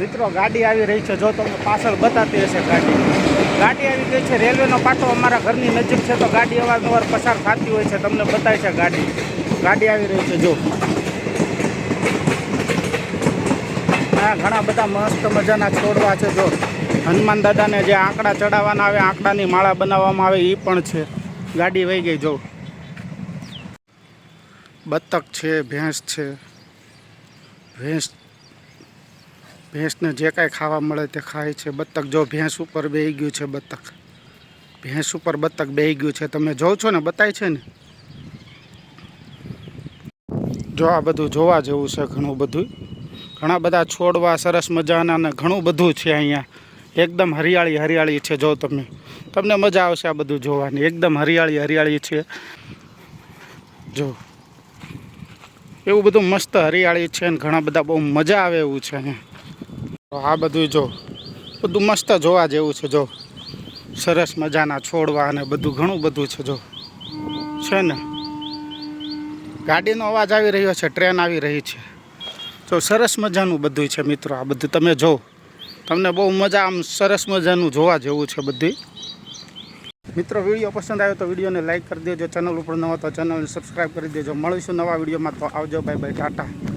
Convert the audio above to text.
મિત્રો, ગાડી આવી રહી છે. જો તમને પાછળ બતાતી હશે ગાડી. ગાડી આવી ગઈ છે. રેલવેનો પાટો અમારા ઘરની નજીક છે તો ગાડી અવારનવાર પસાર થતી હોય છે. તમને બતાય છે ગાડી. ગાડી આવી રહી છે, જો. આ ઘણા બધા મસ્ત મજાના છોડવા છે, જો. હનુમાન દાદાને જે આંકડા ચડાવવાના આવે, આંકડાની માળા બનાવવામાં આવે એ પણ છે. ગાડી વહી ગઈ, જો. બતક છે, ભેંસ છે. ભેંસ ભેંસને જે કાંઈ ખાવા મળે તે ખાય છે. બતક જો ભેંસ ઉપર બેહી ગયું છે બતક. ભેંસ ઉપર બતક બેહી ગયું છે. તમે જોવ છો ને, બતાય છે ને? જો આ બધું જોવા જેવું છે ઘણું બધું. ઘણા બધા છોડવા, સરસ મજાના ને ઘણું બધું છે અહીંયા. એકદમ હરિયાળી હરિયાળી છે, જો તમે. તમને મજા આવશે આ બધું જોવાની. એકદમ હરિયાળી હરિયાળી છે. જો. એવું બધું મસ્ત હરિયાળી છે ને, ઘણા બધા બહુ મજા આવે એવું છે અહીંયા. તો આ બધું જો, બધું મસ્ત જોવા જેવું છે જો. સરસ મજાના છોડવા અને બધું, ઘણું બધું છે જો. છે ને? ગાડીનો અવાજ આવી રહ્યો છે, ટ્રેન આવી રહી છે. તો સરસ મજાનું બધું છે મિત્રો આ બધું. તમે જો, તમને બહુ મજા આમ સરસ મજાનું જોવા જેવું છે બધું મિત્રો વીડિયો પસંદ આવ્યો તો વિડીયોને લાઈક કરી દેજો. ચેનલ ઉપર ન હોય તો ચેનલને સબસ્ક્રાઈબ કરી દેજો. મળીશું નવા વિડીયોમાં. તો આવજો, બાય બાય, ટાટા.